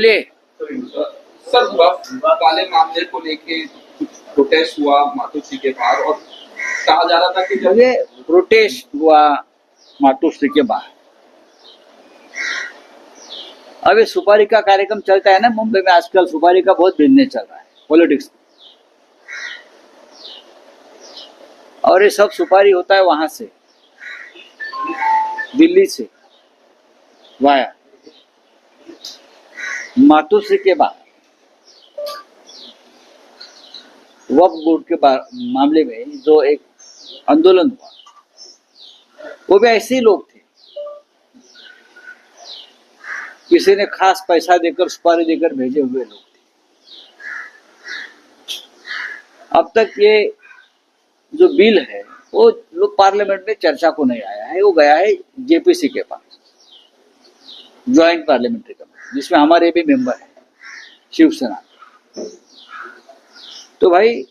बोलिए सर वाले मामले को लेके प्रोटेस्ट हुआ मातोश्री के बाहर और कहा जा रहा था कि जब ये प्रोटेस्ट हुआ मातोश्री के बाहर। अब ये सुपारी का कार्यक्रम चलता है ना मुंबई में आजकल सुपारी का बहुत बिज़नेस चल रहा है पॉलिटिक्स और ये सब सुपारी होता है वहाँ से दिल्ली से वाया। मातोश्री के बाद, वक्फ बोर्ड के मामले में जो एक आंदोलन हुआ, वो भी ऐसे ही लोग थे। किसी ने खास पैसा देकर, सुपारी देकर भेजे हुए लोग थे। अब तक ये जो बिल है, वो लोग पार्लियामेंट में चर्चा को नहीं आया है, वो गया है जेपीसी के पास। ज्वाइंट पार्लियामेंट्री कमेटी जिसमें हमारे भी मेंबर है, शिवसेना। तो भाई,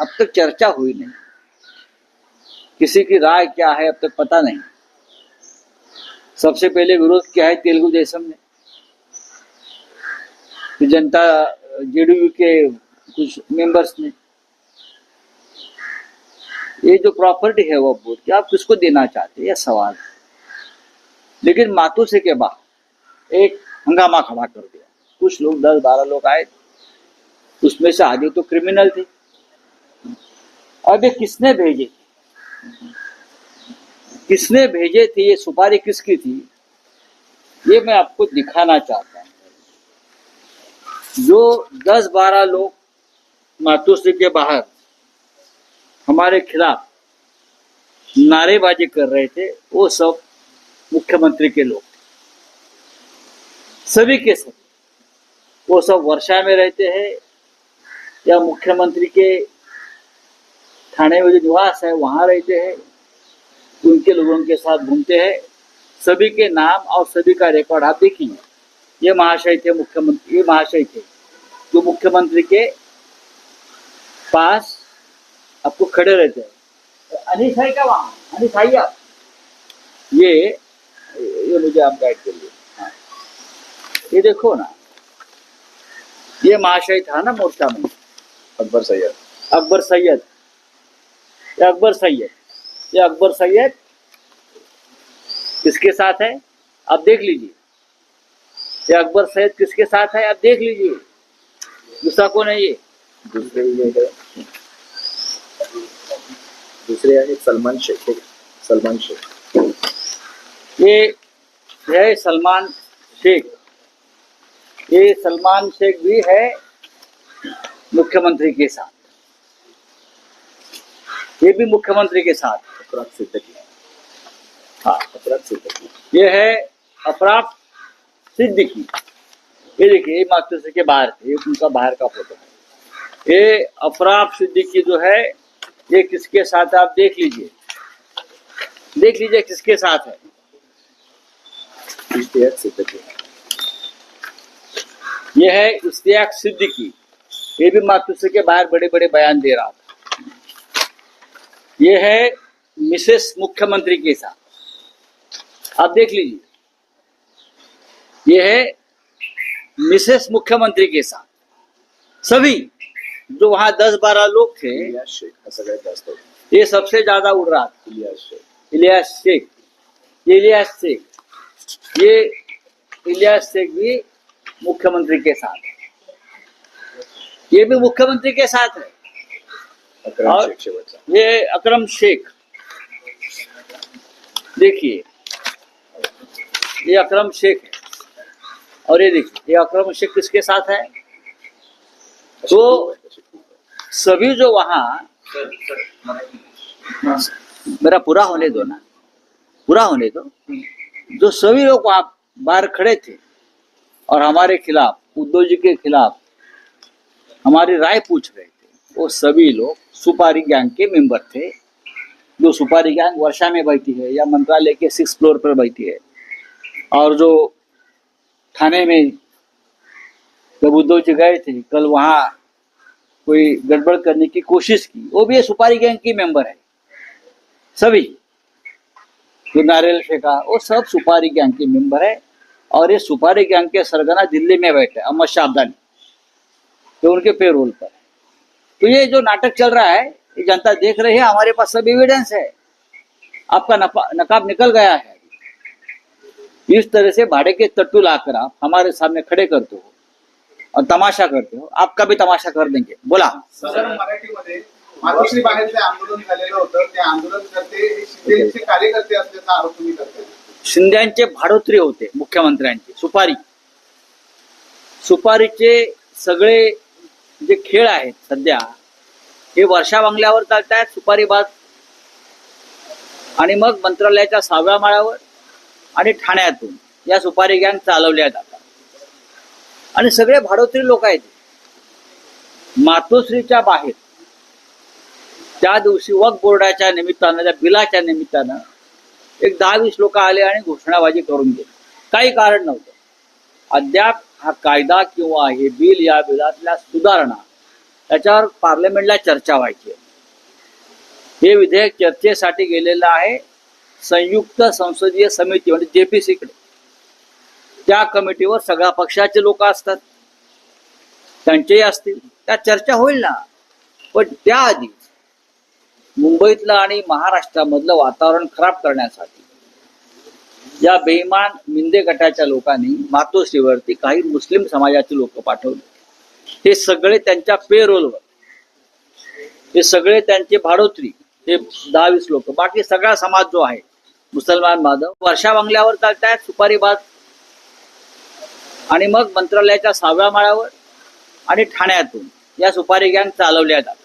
अब तक चर्चा हुई नहीं। किसी की राय क्या है, अब तक पता नहीं। सबसे पहले विरोध क्या है तेलुगु देशम ने। फिर जनता, जेडीयू के कुछ मेंबर्स ने। ये जो प्रॉपर्टी है वो बोर्ड की आप किसको देना चाहते हैं यह सवाल है। लेकिन मातोश्री के बाद एक हंगामा खड़ा कर दिया। कुछ लोग दस बारह लोग आए। उसमें से आधे तो क्रिमिनल थे। अब ये किसने भेजे? किसने भेजे थे? ये सुपारी किसकी थी? ये मैं आपको दिखाना चाहता हूँ। जो दस बारह लोग मातोश्री के बाहर हमारे खिलाफ नारेबाजी कर रहे थे, वो सब मुख्यमंत्री के लोग। सभी के सभी। वो सब वर्षा में रहते हैं या मुख्यमंत्री के थाने में जो निवास है वहाँ रहते हैं। उनके लोगों के साथ घूमते हैं। सभी के नाम और सभी का रिकॉर्ड आप देखेंगे। ये महाशय थे मुख्यमंत्री ये महाशय थे। जो मुख्यमंत्री के पास आपको खड़े रहते हैं। अनिश है क्या वहाँ आइए आप। ये ये मुझे आप गाइड करिए। ये देखो ना ये महाशय था ना मोर्चा में। अकबर सैयद। अकबर सैयद। ये अकबर सैयद। ये अकबर सैयद किसके साथ है? आप देख लीजिए। ये अकबर सैयद किसके साथ है? आप देख लीजिए। दूसरा कौन है ये? दूसरे ये है। दूसरे सलमान शेख। सलमान शेख। ये है सलमान शेख। ये सलमान शेख भी है मुख्यमंत्री के साथ। ये भी मुख्यमंत्री के साथ। अपराध सिद्दकी हाँ। अपराध सिद्दकी ये है अफराफ सिद्दीकी ये देखिए ये मातृश्री के बाहर थे ये उनका बाहर का फ़ोटो है। ये अफराफ सिद्दीकी जो है ये किसके साथ आप देख लीजिए। देख लीजिए किसके साथ है। सिद्दकी ये है इश्तियाक सिद्दीकी। ये भी मातृश्री के बाहर बड़े बड़े बयान दे रहा था। ये है मिसेस मुख्यमंत्री के साथ। आप देख लीजिए। ये है मिसेस मुख्यमंत्री के साथ। सभी जो वहाँ दस बारह लोग थे. ये सबसे ज़्यादा उड़ रहा था। इलियास शेख। इलियास शेख। इलियास शेख। ये इलियास शेख भी मुख्यमंत्री के साथ। ये भी मुख्यमंत्री के साथ है। और- ये अकरम शेख। देखिए ये अकरम शेख है। और ये देखिए ये अकरम शेख किसके साथ है? तो सभी जो वहाँ मेरा पूरा होने दो ना। पूरा होने दो। जो सभी लोग वहाँ बाहर खड़े थे और हमारे खिलाफ, उद्धव जी के खिलाफ हमारी राय पूछ रहे थे। वो सभी लोग सुपारी गैंग के मेंबर थे। जो सुपारी गैंग वर्षा में बैठी है या मंत्रालय के सिक्स फ्लोर पर बैठी है और जो थाने में जब उद्धव जी गए थे, कल वहाँ कोई गड़बड़ करने की कोशिश की, वो भी सुपारी गैंग की मेंबर है। सभी, जो नारियल फेंका, वो सब सुपारी गैंग के मेंबर है। और ये सुपारी गैंग के सरगना दिल्ली में बैठे, अहमद शाह अब्दाली तो उनके पेरोल पर। तो ये जो नाटक चल रहा है, ये जनता देख रही है, हमारे पास सब एविडेंस है। आपका नकाब निकल गया है। इस तरह से भाड़े के तट्टू लाकर आप हमारे सामने खड़े करते हो और तमाशा करते हो। आपका भी तमाशा कर देंगे। बोला। सर, मराठीमध्ये आंदोलन करते कार्यकर्ते असल्याचा आरोप तुम्ही करते शिंद्यांचे भाडोत्री होते मुख्यमंत्र्यांचे. सुपारी. सुपारीचे सगळे जे खेळ आहेत सध्या हे वर्षा बंगल्यावर चालत आहेत सुपारी बाज आणि मग मंत्रालयाच्या सहाव्या माळ्यावर आणि ठाण्यातून या सुपारी गँग चालवल्या जातात. आणि सगळे भाडोत्री लोक आहेत. मातोश्रीच्या बाहेर. त्या दिवशी वक बोर्डाच्या निमित्तानं त्या बिलाच्या निमित्तानं एक दहा वीस लोक आले आणि घोषणाबाजी करून गेले. काही कारण नव्हतं. अद्याप हा कायदा किंवा हे बिल या बिलातल्या सुधारणा त्याच्यावर पार्लमेंटला चर्चा व्हायची आहे. हे विधेयक चर्चेसाठी गेलेलं आहे. संयुक्त संसदीय समिती म्हणजे जेपीसीकडे. त्या कमिटीवर सगळ्या पक्षाचे लोक असतात. त्यांचेही असतील. त्या चर्चा होईल ना. पण त्याआधी मुंबईतलं आणि महाराष्ट्रामधलं वातावरण खराब करण्यासाठी. या बेईमान मिंदे गटाच्या लोकांनी मातोश्रीवरती काही मुस्लिम समाजाचे लोक पाठवले. हे सगळे त्यांच्या पेरोलवर. हे सगळे त्यांचे भाडोत्री हे दहा वीस लोक. बाकी सगळा समाज जो आहे मुसलमान माधव वर्षा बंगल्यावर चालतायत सुपारी बाज आणि मग मंत्रालयाच्या सहाव्या माळ्यावर आणि ठाण्यातून या सुपारी गँग चालवल्या जातात.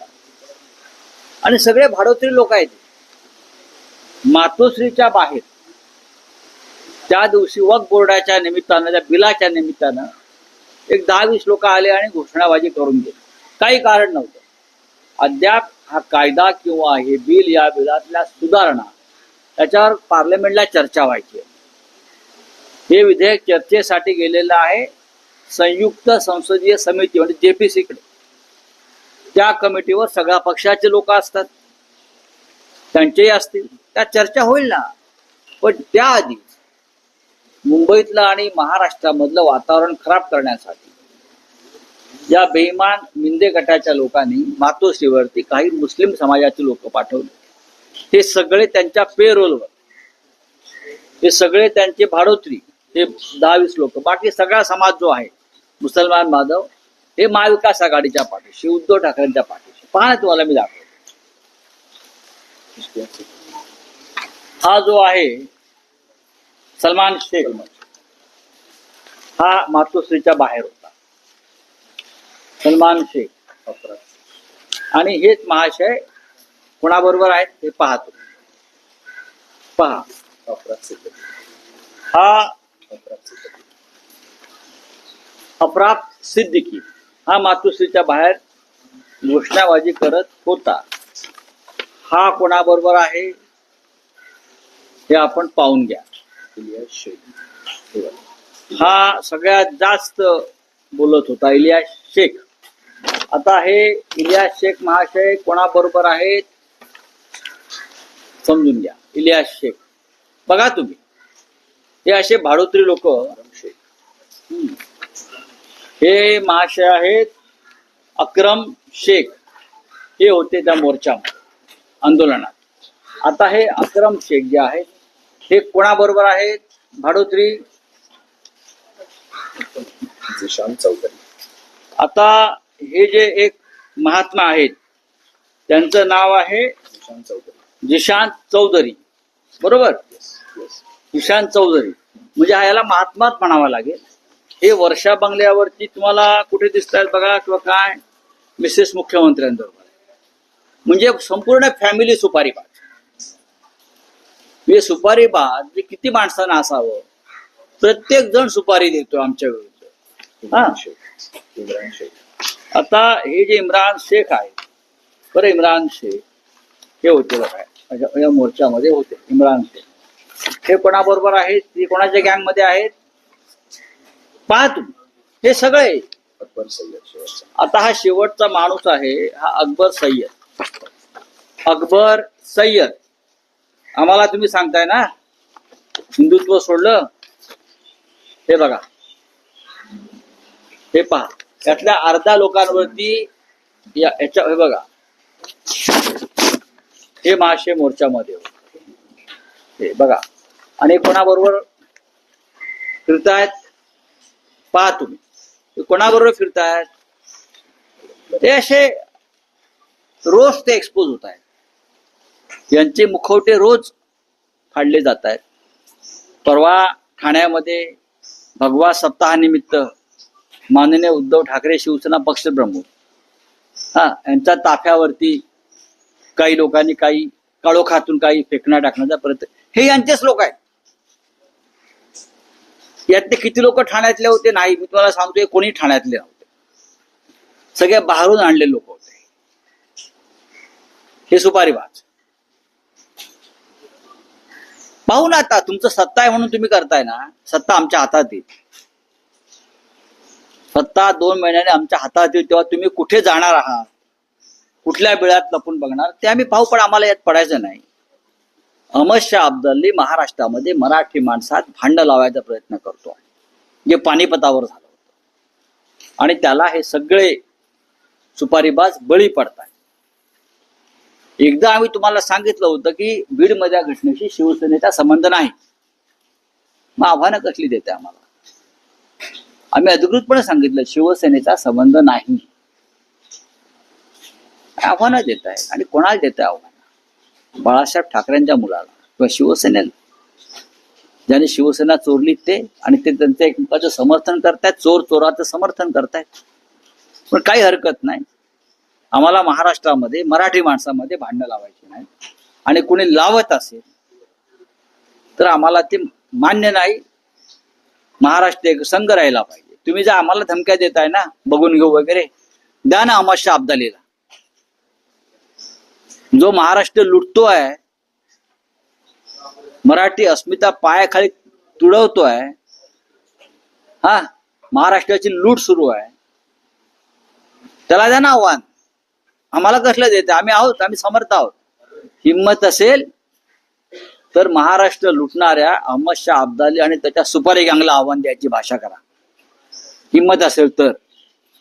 आणि सगळे भाडोत्री लोक आहेत. मातोश्रीच्या बाहेर. त्या दिवशी वक बोर्डाच्या निमित्तानं त्या बिलाच्या निमित्तानं एक दहा वीस लोक आले आणि घोषणाबाजी करून गेले. काही कारण नव्हतं. अद्याप हा कायदा किंवा हे बिल या बिलातल्या सुधारणा त्याच्यावर पार्लमेंटला चर्चा व्हायची आहे. हे विधेयक चर्चेसाठी गेलेलं आहे संयुक्त संसदीय समिती म्हणजे जेपीसीकडे त्या कमिटीवर सगळ्या पक्षाचे लोक असतात. त्यांचेही असतील. त्या चर्चा होईल ना. पण त्याआधी मुंबईतलं आणि महाराष्ट्रामधलं वातावरण खराब करण्यासाठी या बेईमान मिंदे गटाच्या लोकांनी मातोश्रीवरती काही मुस्लिम समाजाचे लोक पाठवले. हे सगळे त्यांच्या पेरोलवर. हे सगळे त्यांचे भाडोत्री. हे दहा वीस लोक. बाकी सगळा समाज जो आहे मुसलमान माधव हे महाविकास आघाडीच्या पाठीशी उद्धव ठाकरेंच्या पाठीशी. पहा तुम्हाला मी दाखवतो. हा जो आहे सलमान शेख हा मातोश्रीच्या बाहेर होता. सलमान शेख. अपराध आणि हेच महाशय कोणाबरोबर आहेत हे पाहतो पहा अपराध सिद्ध हा अपराध सिद्ध सिद्दीकी. हा मातोश्रीच्या बाहेर घोषणाबाजी करत होता. हा कोणाबरोबर आहे? हे आपण पाहून घ्या. हे सगळ्यात जास्त बोलत होता इलियास शेख. आता हे इलियास शेख महाशय कोणाबरोबर आहेत? समजून घ्या. इलियास शेख. बघा तुम्ही. हे असे भाडोत्री लोक. शेख. हे महाशय आहेत अक्रम शेख. हे होते त्या मोर्चामध्ये आंदोलनात. आता हे अक्रम शेख जे आहेत हे कोणाबरोबर आहेत? भाडोत्री? चौधरी. आता हे जे एक महात्मा आहेत त्यांचं नाव आहे जिशांत चौधरी. बरोबर? जिशांत चौधरी. म्हणजे हा याला महात्माच म्हणावा लागेल. हे वर्षा बंगल्यावरती तुम्हाला कुठे दिसत आहेत बघा किंवा काय? मिसेस मुख्यमंत्र्यांबरोबर. म्हणजे संपूर्ण फॅमिली सुपारी बाज हे म्हणजे सुपारी बाज जे किती माणसांना असावं. प्रत्येक जण सुपारी देतो आमच्या विरुद्ध शेख इम्रान शेख आता हे जे इम्रान शेख आहे बरं इम्रान शेख हे होते बघा. या मोर्चामध्ये होते इम्रान शेख. हे कोणाबरोबर आहेत? ते कोणाच्या गँगमध्ये आहेत? पहा तुम्ही हे सगळे अकबर सय्यद आता हा शेवटचा माणूस आहे हा अकबर सय्यद. अकबर सय्यद. आम्हाला तुम्ही सांगताय ना? हिंदुत्व सोडलं. हे बघा. हे पहा. यातल्या अर्धा लोकांवरती या- याच्या हे बघा. हे महाशय मोर्चामध्ये. हे बघा. आणि कोणाबरोबर फिरतायत? पहा तुम्ही. कोणाबरोबर फिरतायत ते असे रोज ते एक्सपोज होत आहेत. यांचे मुखवटे रोज फाडले जात आहेत. परवा ठाण्यामध्ये भगवा सप्ताहानिमित्त माननीय उद्धव ठाकरे शिवसेना पक्षप्रमुख हा यांच्या ताफ्यावरती काही लोकांनी काही काळोखातून काही फेकण्या टाकण्याचा प्रयत्न हे यांचेच लोक आहेत. यातले किती लोक ठाण्यातले होते? नाही मी तुम्हाला सांगतोय कोणी ठाण्यातले नव्हते. सगळे बाहेरून आणले लोक होते. हे सुपारी सुपारीबाज पाहू ना आता तुमचं सत्ता आहे म्हणून तुम्ही करताय ना. सत्ता आमच्या हातात येईल सत्ता दोन महिन्याने आमच्या हातात येईल तेव्हा तुम्ही कुठे जाणार आहात? कुठल्या बिळात लपून बघणार? ते आम्ही पाहू पण आम्हाला यात पडायचं नाही. अहमद शाह अब्दल्ली महाराष्ट्रामध्ये मराठी माणसात भांड लावायचा प्रयत्न करतो. जे पानिपतावर झालं होतं. आणि त्याला हे सगळे सुपारीबाज बळी पडतात एकदा आम्ही तुम्हाला सांगितलं होतं की बीडमध्ये या घटनेशी शिवसेनेचा संबंध नाही. मग आव्हानं कसली देते आम्हाला? आम्ही अधिकृतपणे सांगितलं शिवसेनेचा संबंध नाही. आव्हानं देत आहे आणि कोणाला देत आहे आव्हान? बाळासाहेब ठाकरेंच्या मुलाला किंवा शिवसेनेला. ज्याने शिवसेना चोरली ते आणि ते त्यांचं एकमेकाचं समर्थन करतायत चोर चोराचं समर्थन करतायत. पण काही हरकत नाही. आम्हाला महाराष्ट्रामध्ये मराठी माणसामध्ये भांडणं लावायची नाही. आणि कोणी लावत असेल तर आम्हाला ते मान्य नाही. महाराष्ट्र एक संघ राहिला पाहिजे. तुम्ही जर आम्हाला धमक्या देताय ना बघून घेऊ वगैरे द्या ना आम्हाला शाह अब्दालीला जो महाराष्ट्र लुटतो आहे मराठी अस्मिता पायाखाली तुडवतोय हा महाराष्ट्राची लूट सुरू आहे. त्याला द्या ना आव्हान. आम्हाला कसलं देते आम्ही आहोत आम्ही समर्थ आहोत. हिंमत असेल तर महाराष्ट्र लुटणाऱ्या अहमद शाह अब्दाली आणि त्याच्या सुपारी गँगला आव्हान द्यायची भाषा करा. हिंमत असेल तर.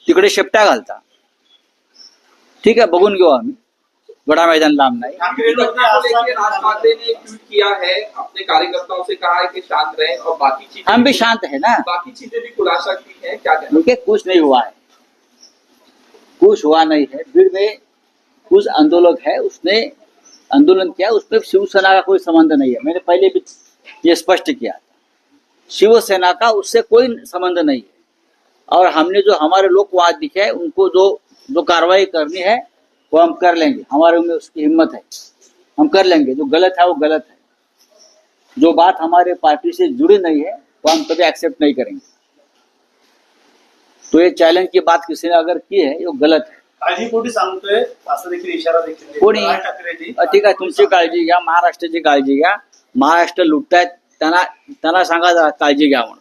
तिकडे शेपट्या घालता. ठीक आहे बघून घेऊ आम्ही. बडा मैदान लांब नाही। किया है? अपने कार्यकर्ताओं से कहा है कि शांत रहें और बाकी चीज़ें हम भी शांत है ना। बाकी चीज़ें भी खुलासा की है क्या उनके कुछ नहीं हुआ है। कुछ हुआ नहीं है। भीड़ में कुछ आंदोलक है उसने आंदोलन किया उसमें शिवसेना का कोई संबंध नहीं है। मैंने पहले भी ये स्पष्ट किया शिवसेना का उससे कोई संबंध नहीं है। और हमने जो हमारे लोग वहाँ दिखे हैं उनको जो जो कार्रवाई करनी है। वो हम कर लेंगे। हमारे में उसकी हिम्मत है। हम कर लेंगे। जो गलत है वो गलत है। जो बात हमारे पार्टी से जुड़ी नहीं है वो हम कभी एक्सेप्ट नहीं करेंगे। तो ये चैलेंज की बात किसी ने अगर की है वो गलत है। काळजी पोटी सांगतोय असं देखील इशारा देखील दिला. कोणी? राज ठाकरेंनी ठीक आहे. तुमची काळजी घ्या. महाराष्ट्राची काळजी घ्या. महाराष्ट्र लुटतायत त्यांना त्यांना सांगा जरा काळजी घ्या म्हणून.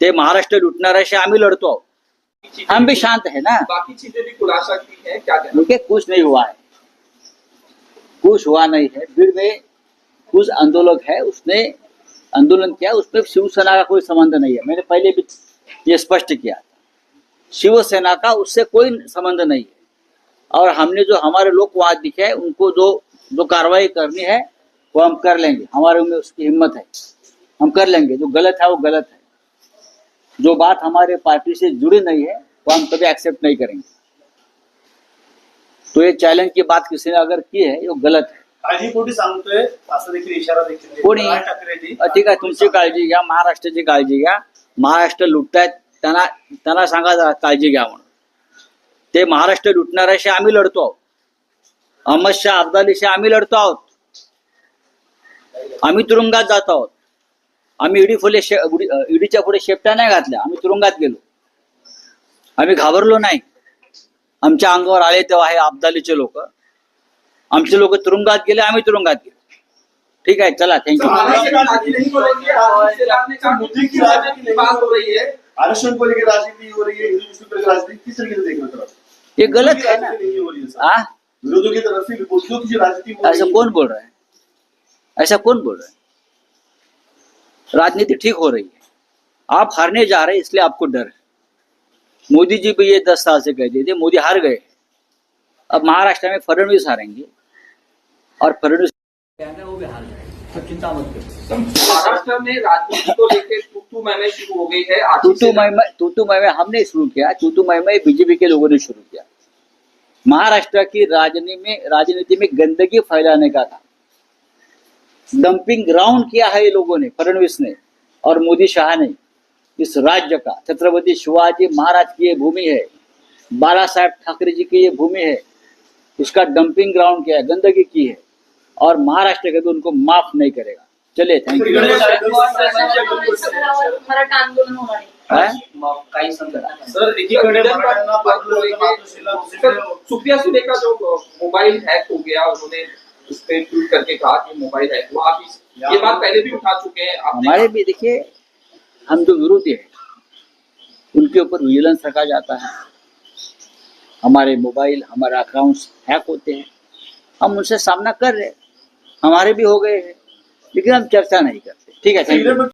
ते महाराष्ट्र लुटणाऱ्याशी आम्ही लढतो आहोत. हम भी शांत है ना। बाकी चीज़ें भी खुलासा की है क्या कहना कुछ नहीं हुआ है। कुछ हुआ नहीं है। भीड़ में कुछ आंदोलक है उसने आंदोलन किया उसमें शिवसेना का कोई संबंध नहीं है। मैंने पहले भी ये स्पष्ट किया था। शिवसेना का उससे कोई संबंध नहीं है। और हमने जो हमारे लोग वहाँ दिखे हैं उनको जो जो कार्रवाई करनी है वो हम कर लेंगे। हमारे में उसकी हिम्मत है। हम कर लेंगे। जो गलत है वो गलत है। जो बात हमारे पार्टी से जुड़ी नहीं है वो हम कभी एक्सेप्ट नहीं करेंगे। तो ये चैलेंज की बात किसी ने अगर की है वो गलत है। सांगतोय? असं देखील इशारा देखील दिला. कोणी? राज ठाकरेंनी अ, ठीक आहे तुमची काळजी घ्या महाराष्ट्राची काळजी घ्या. महाराष्ट्र लुटतायत त्यांना त्यांना सांगा जरा काळजी घ्या म्हणून. ते महाराष्ट्र लुटणाऱ्याशी आम्ही लढतो आहोत. अहमद शाह अब्दालीशी आम्ही लढतो आहोत. आम्ही तुरुंगात जात आहोत. आम्ही ईडी फुले शे अ, ईडीच्या पुढे शेपट्या नाही घातल्या. आम्ही तुरुंगात गेलो. आम्ही घाबरलो नाही. आमच्या अंगावर आले तेव्हा हे अब्दालीचे लोक. आमचे लोक तुरुंगात गेले आम्ही तुरुंगात गेलो. ठीक आहे चला थँक्यू महाराष्ट्र में राजनीति को लेकर राजीव शेलार ने कहा कि मुद्दे की राजनीति की बात हो रही है। आरक्षण को लेकर राजनीति हो रही है हिंदू मुस्लिम की राजनीति किस तरीके से देख रहे हो आप? ये गलत है ना? नहीं हो विरोधियों की तरफ से विपक्षियों की जो राजनीति हो ऐसा रही कौन बोल रहा है? ऐसा कौन बोल रहा है? राजनीति ठीक हो रही है। आप हारने जा रहे हैं इसलिए आपको डर है। मोदी जी भी ये दस साल से कहते थे मोदी हार गए। अब महाराष्ट्र में फडणवीस हारेंगे। और फडणवीस वो भी हार जाएँगे तो चिंता मत करो। महाराष्ट्र में राजनीति को लेकर शुरू हो गई आज तूतू से मैं हमने शुरू किया तूतू मैं बीजेपी के लोगों ने शुरू किया। महाराष्ट्र की राजनीति में राजनीति में गंदगी फैलाने का था डंपिंग ग्राउंड किया है ये लोगों ने फडणवीस ने और मोदी शाह ने। इस राज्य का छत्रपति शिवाजी महाराज की ये भूमि है बाला साहेब ठाकरे जी की ये भूमि है उसका डंपिंग ग्राउंड किया है गंदगी की है और महाराष्ट्र के तो उनको माफ़ नहीं करेगा। चलिए थैंक यू है? सुप्रिया सुले का जो मोबाइल हैक हो गया उन्होंने उस पर ट्वीट करके कहा कि मोबाइल है। हुआ आप ये बात पहले भी उठा चुके हैं हमारे भी देखिए, हम जो विरोधी है, उनके ऊपर विजिलेंस रखा जाता है। हमारे मोबाइल, हमारा अकाउंट्स हैक होते हैं। हम उनसे सामना कर रहे हैं। हमारे भी हो गए हैं। लेकिन हम चर्चा नहीं करते। ठीक है